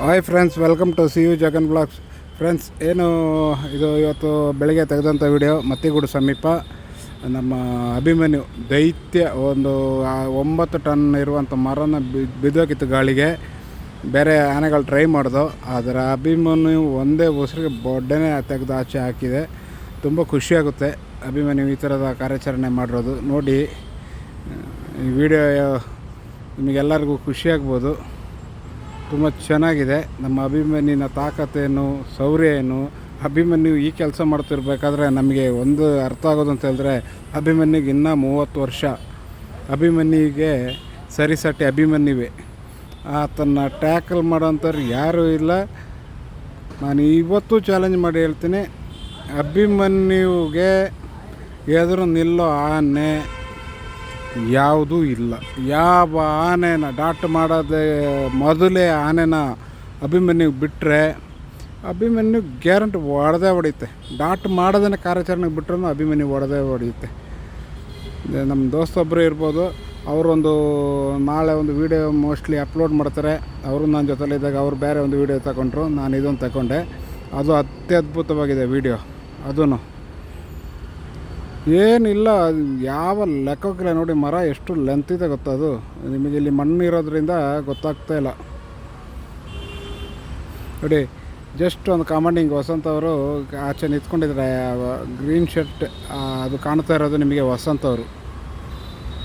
Hi friends welcome to C U Jagan vlogs friends ಏನು ಇದು ಇವತ್ತು ಬೆಳಗ್ಗೆ ತೆಗೆದಂಥ ವಿಡಿಯೋ ಮತ್ತಿಗೂಡು ಸಮೀಪ. ನಮ್ಮ ಅಭಿಮನ್ಯು ದೈತ್ಯ ಒಂದು ಒಂಬತ್ತು ಟನ್ ಇರುವಂಥ ಮರನ ಬಿದ್ದೋಗಿತ್ತು ಗಾಳಿಗೆ. ಬೇರೆ ಆನೆಗಳು ಟ್ರೈ ಮಾಡಿದೋ ಆದರೆ ಅಭಿಮನ್ಯು ಒಂದೇ ಉಸಿರಿಗೆ ಬೊಡ್ಡೆನೇ ತೆಗೆದು ಆಚೆ ಹಾಕಿದೆ. ತುಂಬ ಖುಷಿಯಾಗುತ್ತೆ ಅಭಿಮನ್ಯು ಈ ಥರದ ಕಾರ್ಯಾಚರಣೆ ಮಾಡಿರೋದು. ನೋಡಿ, ಈ ವಿಡಿಯೋ ನಿಮಗೆಲ್ಲರಿಗೂ ಖುಷಿಯಾಗ್ಬೋದು ತುಂಬ ಚೆನ್ನಾಗಿದೆ. ನಮ್ಮ ಅಭಿಮನ್ಯುನ ತಾಕತ್ತೇನು ಸೌರ್ಯ ಏನು ಅಭಿಮನ್ಯು ಈ ಕೆಲಸ ಮಾಡ್ತಿರ್ಬೇಕಾದ್ರೆ ನಮಗೆ ಒಂದು ಅರ್ಥ ಆಗೋದು ಅಂತ ಹೇಳಿದ್ರೆ ಅಭಿಮನ್ಯುಗೆ ಇನ್ನೂ ಮೂವತ್ತು ವರ್ಷ. ಅಭಿಮನ್ಯುಗೆ ಸರಿಸಟ್ಟಿ ಅಭಿಮನ್ಯುವೆ. ಆತನ ಟ್ಯಾಕಲ್ ಮಾಡೋಂಥವ್ರು ಯಾರೂ ಇಲ್ಲ. ನಾನು ಇವತ್ತು ಚಾಲೆಂಜ್ ಮಾಡಿ ಹೇಳ್ತೀನಿ. ಅಭಿಮನ್ಯುಗೆ ಎದುರು ನಿಲ್ಲೋ ಆನೆ ಯಾವುದೂ ಇಲ್ಲ. ಯಾವ ಆನೆನ ಡಾಟ್ ಮಾಡೋದೇ ಮೊದಲೇ ಆನೆನ ಅಭಿಮನ್ಯುಗೆ ಬಿಟ್ಟರೆ ಅಭಿಮನ್ಯು ಗ್ಯಾರಂಟಿ ಹೊಡೆದೇ ಹೊಡೆಯುತ್ತೆ. ಡಾಟ್ ಮಾಡೋದನ್ನ ಕಾರ್ಯಾಚರಣೆಗೆ ಬಿಟ್ಟರೂ ಅಭಿಮನ್ಯು ಹೊಡೆದೇ ಹೊಡೆಯುತ್ತೆ. ನಮ್ಮ ದೋಸ್ತೊಬ್ಬರು ಇರ್ಬೋದು, ಅವರೊಂದು ನಾಳೆ ಒಂದು ವೀಡಿಯೋ ಮೋಸ್ಟ್ಲಿ ಅಪ್ಲೋಡ್ ಮಾಡ್ತಾರೆ. ಅವರು ನನ್ನ ಜೊತೆಲಿದ್ದಾಗ ಅವರು ಬೇರೆ ಒಂದು ವೀಡಿಯೋ ತಗೊಂಡ್ರು, ನಾನು ಇದೊಂದು ತಗೊಂಡೆ. ಅದು ಅತ್ಯದ್ಭುತವಾಗಿದೆ ವೀಡಿಯೋ. ಅದೂ ಏನಿಲ್ಲ, ಯಾವ ಲೆಕ್ಕಕ್ಕಿಲ್ಲ ನೋಡಿ, ಮರ ಎಷ್ಟು ಲೆಂತ್ ಇದೆ ಗೊತ್ತಾ ಅದು? ನಿಮಗೆ ಇಲ್ಲಿ ಮಣ್ಣು ಇರೋದ್ರಿಂದ ಗೊತ್ತಾಗ್ತಾ ಇಲ್ಲ. ನೋಡಿ ಜಸ್ಟ್ ಒಂದು ಕಾಮಂಡಿಂಗ್ ವಸಂತ ಅವರು ಆಚೆ ನಿಂತ್ಕೊಂಡಿದ್ದಾರೆ. ಗ್ರೀನ್ ಶರ್ಟ್ ಅದು ಕಾಣ್ತಾ ಇರೋದು ನಿಮಗೆ ವಸಂತ ಅವರು.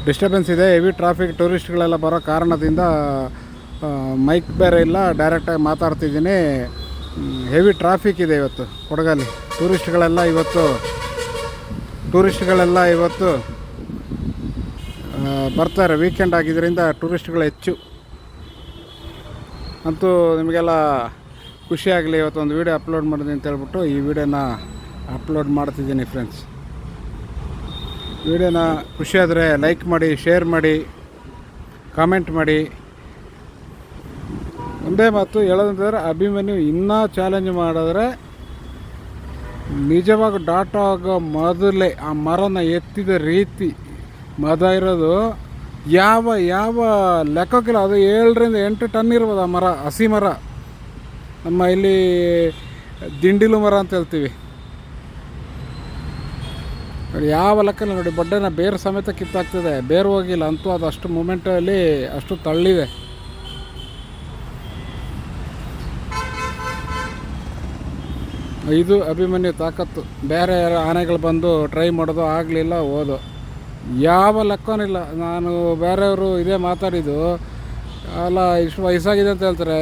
ಡಿಸ್ಟರ್ಬೆನ್ಸ್ ಇದೆ ಹೆವಿ ಟ್ರಾಫಿಕ್ ಟೂರಿಸ್ಟ್ಗಳೆಲ್ಲ ಬರೋ ಕಾರಣದಿಂದ ಮೈಕ್ ಬೇರೆ ಇಲ್ಲ ಡೈರೆಕ್ಟಾಗಿ ಮಾತಾಡ್ತಿದ್ದೀನಿ. ಹೆವಿ ಟ್ರಾಫಿಕ್ ಇದೆ ಇವತ್ತು, ಕೊಡಗಲ್ಲಿ. ಟೂರಿಸ್ಟ್ಗಳೆಲ್ಲ ಇವತ್ತು ಟೂರಿಸ್ಟ್ಗಳೆಲ್ಲ ಇವತ್ತು ಬರ್ತಾರೆ. ವೀಕೆಂಡ್ ಆಗಿದ್ದರಿಂದ ಟೂರಿಸ್ಟ್ಗಳು ಹೆಚ್ಚು. ಅಂತೂ ನಿಮಗೆಲ್ಲ ಖುಷಿಯಾಗಲಿ ಇವತ್ತು ಒಂದು ವೀಡಿಯೋ ಅಪ್ಲೋಡ್ ಮಾಡಿದೆ ಅಂತ ಹೇಳ್ಬಿಟ್ಟು ಈ ವಿಡಿಯೋನ ಅಪ್ಲೋಡ್ ಮಾಡ್ತಿದ್ದೀನಿ ಫ್ರೆಂಡ್ಸ್ ವಿಡಿಯೋನ ಖುಷಿಯಾದರೆ ಲೈಕ್ ಮಾಡಿ ಶೇರ್ ಮಾಡಿ ಕಾಮೆಂಟ್ ಮಾಡಿ. ಒಂದೇ ಮಾತು ಹೇಳೋದಂತಂದರೆ ಅಭಿಮನ್ಯು ಇನ್ನೂ ಚಾಲೆಂಜ್ ಮಾಡಿದ್ರೆ ನಿಜವಾಗ ಡಾಟ್ ಆಗೋ ಮೊದಲೇ ಆ ಮರನ ಎತ್ತಿದ ರೀತಿ ಮದ ಇರೋದು. ಯಾವ ಯಾವ ಲೆಕ್ಕಕ್ಕಿಲ್ಲ. ಅದು ಏಳರಿಂದ ಎಂಟು ಟನ್ ಇರ್ಬೋದು ಆ ಮರ, ಹಸಿ ಮರ. ನಮ್ಮ ಇಲ್ಲಿ ದಿಂಡಿಲು ಮರ ಅಂತ ಹೇಳ್ತೀವಿ. ನೋಡಿ ಯಾವ ಲೆಕ್ಕಲ್ಲ ನೋಡಿ, ಬಡ್ಡೆನ ಬೇರು ಸಮೇತ ಕಿತ್ತಾಗ್ತಿದೆ ಬೇರು ಹೋಗಿಲ್ಲ. ಅಂತೂ ಅದು ಅಷ್ಟು ಮೂಮೆಂಟಲ್ಲಿ ಅಷ್ಟು ತಳ್ಳಿದೆ. ಇದು ಅಭಿಮನ್ಯು ತಾಕತ್ತು. ಬೇರೆ ಯಾರು ಆನೆಗಳು ಬಂದು ಟ್ರೈ ಮಾಡೋದು ಆಗಲಿಲ್ಲ ಓದು ಯಾವ ಲೆಕ್ಕನಿಲ್ಲ ನಾನು ಬೇರೆಯವರು ಇದೇ ಮಾತಾಡಿದ್ದು, ಅಲ್ಲ, ಇಷ್ಟು ವಯಸ್ಸಾಗಿದೆ ಅಂತ ಹೇಳ್ತಾರೆ.